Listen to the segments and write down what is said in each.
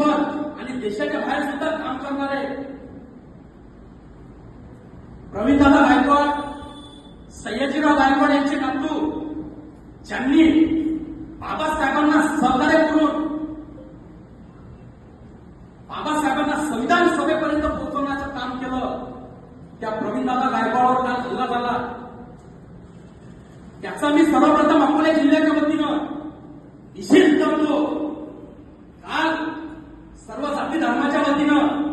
देशभर आणि देशाच्या बाहेर सुद्धा काम करणार आहे प्रवीणदादा गायकवाड सयाजीराव गायकवाड यांचे नातू ज्यांनी बाबासाहेबांना सहकार्य करून बाबासाहेबांना संविधान सभेपर्यंत पोहोचवण्याचं काम केलं त्या प्रवीणदादा गायकवाडवर काल हल्ला झाला. त्याचा मी सर्वप्रथम अकोला जिल्ह्याच्या वतीनं निषेध करतो काल सर्व जाती धर्माच्या वतीनं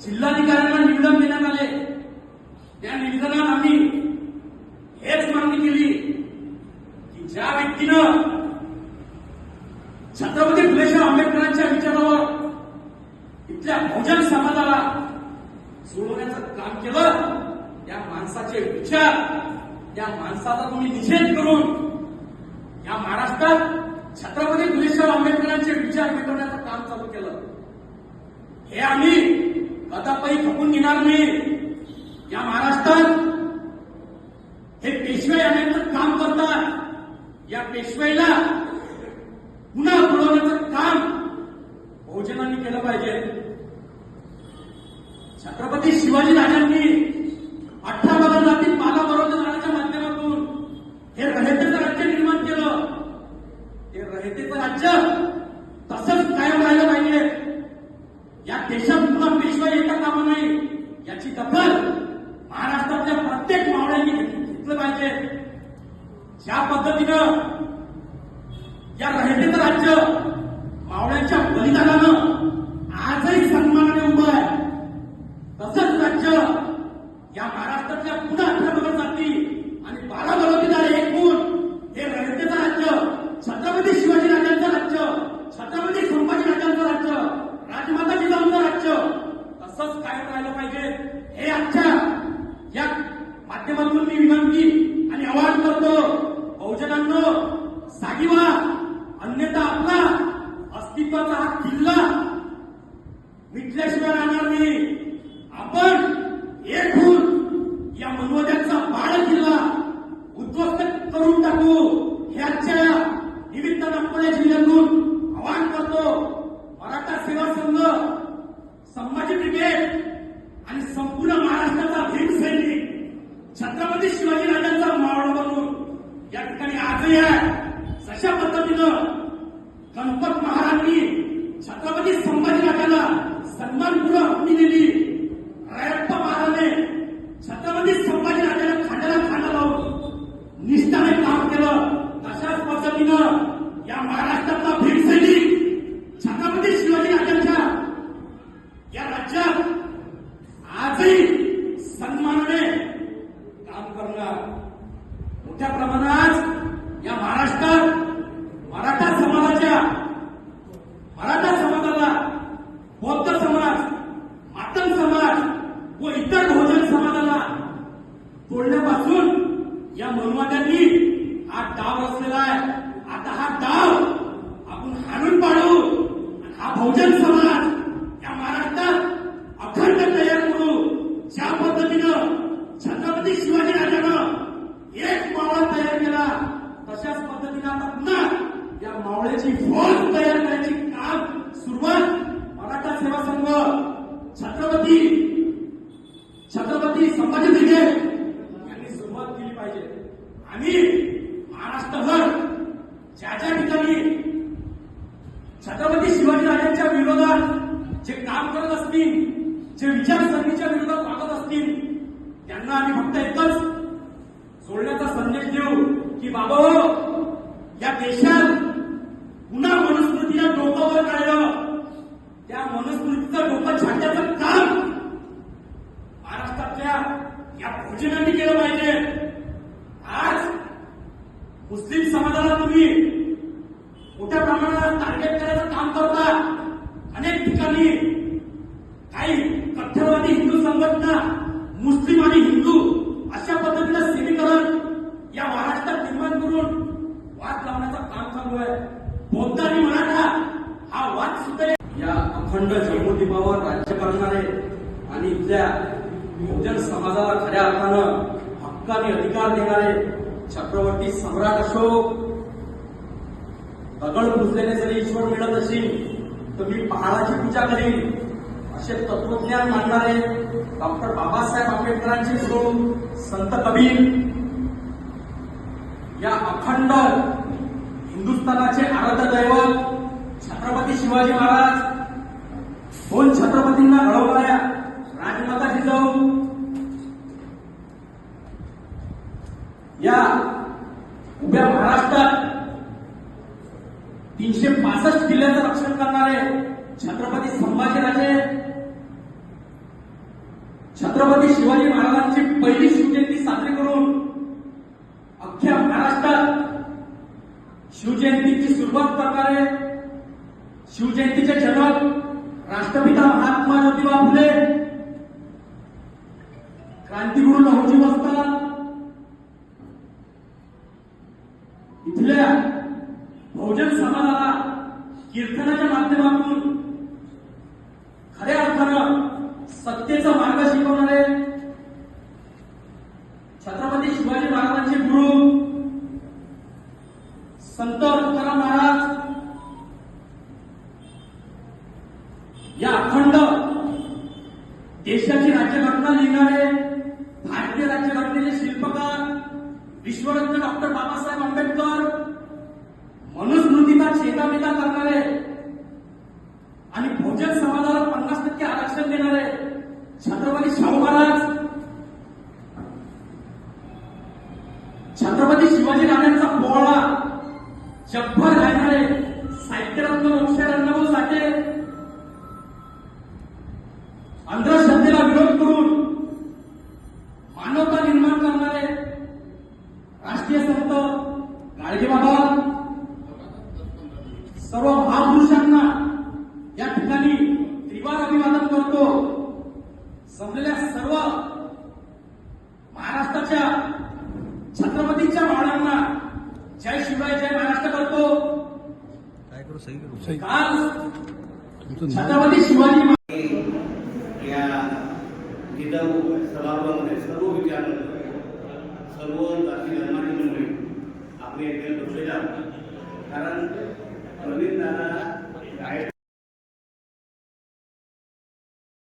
जिल्हाधिकाऱ्यांना निवेदन देण्यात आले त्या निवेदनात आम्ही हेच मागणी केली की ज्या व्यक्तीनं छत्रपती फुलेशाह आंबेडकरांच्या विचारावर इथल्या बहुजन समाजाला सोडवण्याचं काम केलं. या माणसाचे विचार या माणसाचा तुम्ही निषेध करून या महाराष्ट्रात छत्रपती फुलेशाह आंबेडकरांचे विचार मिटवण्याचं काम चालू केलं. हे आम्ही कदापही खपून घेणार नाही. या महाराष्ट्रात हे पेशवे अनेक काम करतात. या पेशवेला पुन्हा काम बहुजनांनी केलं पाहिजे. छत्रपती शिवाजी राजांनी अठरा बदलातील पाला बरोबर बरोबरच्या माध्यमातून हे रहेतेचं राज्य निर्माण केलं. हे रहेतेचं राज्य तसंच कायम राहिलं पाहिजे. या देशात पुन्हा पेशवा येता कामा नाही याची दखल महाराष्ट्रातल्या प्रत्येक मावळ्यांनी घेतलं पाहिजे. ज्या पद्धतीनं या रहेतेचं राज्य मावळ्यांच्या बलिदानानं आजही सन्मानाने उभं आहे. तसंच राज्य या महाराष्ट्रातल्या पुन्हा अठरा जाती आणि बारा बरोबरीदार एकूण हे रणतेचं राज्य छत्रपती शिवाजी राजांचं राज्य छत्रपती संभाजी राजांचं राज्य राजमाता जिजाऊंचं राज्य तसंच कायम राहिलं पाहिजे. हे आजच्या या माध्यमातून मी विनंती आणि आवाहन करतो बहुजनांनो करून टाकू हे आजच्या निमित्तानं जिल्ह्यातून. आवाहन करतो मराठा सेवा संघ संभाजी ब्रिगेड आणि संपूर्ण महाराष्ट्राचा भीम सैनिक छत्रपती शिवाजी राजांचा मावळ बनून या ठिकाणी आजही आहे. जशा पद्धतीनं गणपत महाराजांनी छत्रपती संभाजी राजाला सन्मानपूर्वक हमी दिली रायप्पा महाराजाने छत्रपती संभाजी राजाला खांद्याला खांदा लावून निष्ठाने काम केलं तशाच पद्धतीनं या महाराष्ट्रातला भीम सैनिक छत्रपती शिवाजी राजांच्या या राज्यात आजही सन्मानाने काम करणार मोठ्या प्रमाणात या महाराष्ट्रात मराठा समाजाच्या मराठा समाजाला बौद्ध समाज मातंग समाज व इतर बहुजन समाजाला तोडण्यापासून या मनुवाद्यांनी हा डाव रचलेला आहे. आता हा डाव आपण हाणून पाडू. आणि हा बहुजन समाज या महाराष्ट्रात अखंड तयार करू. ज्या पद्धतीनं छत्रपती शिवाजी राजानं एक मावळा तयार केला तशाच पद्धतीनं आता पुन्हा या मावळ्याची फौज तयार करण्याची काम सुरुवात मराठा सेवा संघ छत्रपती छत्रपती संभाजी ब्रिगेड यांनी सुरुवात केली पाहिजे. आम्ही महाराष्ट्रभर ज्या ज्या ठिकाणी छत्रपती शिवाजी राजांच्या विरोधात जे काम करत असतील जे विचारसरणीच्या विरोधात वागत असतील त्यांना आम्ही फक्त एकच सोडण्याचा संदेश देऊ की बाबा या देशात पुन्हा मनुस्मृतीच्या डोकावर काढलं. त्या मनुस्मृतीचं डोकं छाटण्याचं काम महाराष्ट्रातल्या या भोजनांनी केलं पाहिजे. आज मुस्लिम समाजाला तुम्ही मोठ्या प्रमाणात टार्गेट करायचं काम करता. अनेक ठिकाणी काही कट्टरवादी हिंदू संघटना मुस्लिम आणि हिंदू अशा पद्धतीनं सिमीकरण या महाराष्ट्रात निर्माण करून वाद लावण्याचं काम चालू आहे. बौद्ध आणि मराठा हा वाद सुद्धा या अखंड जम्मूद्वीपावर राज्य करणारे आणि इथल्या बहुजन समाजाला खऱ्या अर्थानं हक्काने अधिकार देणारे छत्रपती सम्राट अशोक दगड बुजलेले जरी ईश्वर मिळत असेल तर मी पहाडाची पूजा करीन. असे तत्वज्ञान मांडणारे डॉक्टर बाबासाहेब आंबेडकरांचे गुरु संत कबीर या अखंड हिंदुस्थानाचे आराध्य दैवत छत्रपती शिवाजी महाराज दोन छत्रपतींना घडवणाऱ्या राजमाता जिजाऊ या उभ्या महाराष्ट्रात तीनशे पासष्ट किल्ल्याचं रक्षण करणारे छत्रपती संभाजीराजे छत्रपती शिवाजी महाराजांची पहिली शिवजयंती साजरी करून अख्ख्या महाराष्ट्रात शिवजयंतीची सुरुवात करणारे शिवजयंतीचे जनक राष्ट्रपिता महात्मा ज्योतिबा फुले क्रांतिगुरु लहुजी वस्ताद इथल्या बहुजन समाजाला कीर्तनाच्या माध्यमातून खऱ्या अर्थानं सत्तेचा मार्ग शिकवणारे छत्रपती शिवाजी महाराजांचे गुरु संत तुकाराम महाराज या अखंड देशाची राज्यघटना लिहिणारे भारतीय राज्यघटनेचे शिल्पकार विश्वरत्न डॉक्टर बाबासाहेब आंबेडकर मनुस्मृतीचा छेदामेदा करणारे आणि बहुजन समाजाला पन्नास टक्के आरक्षण देणारे छत्रपती शाहू महाराज छत्रपती शिवाजी राजांचा पोहळा जगभर राहणारे साहित्यरत्न मोक्षर अण्णाभाऊ साठे. अंधश्रद्धेला विरोध करून मानवता राष्ट्रीय संत गाडगे बाबा सर्व महापुरुषांना या ठिकाणी त्रिवार अभिवादन करतो. जमलेल्या सर्व महाराष्ट्राच्या छत्रपतीच्या बाळांना जय शिवराय जय महाराष्ट्र करतो. काय करू सही करू? काल छत्रपती शिवाजी महाराज या सभागृहामध्ये सर्व विचार सर्व जाती धर्माची मंडळी आपल्या एकट्याने बसलेले कारण प्रवीण दादा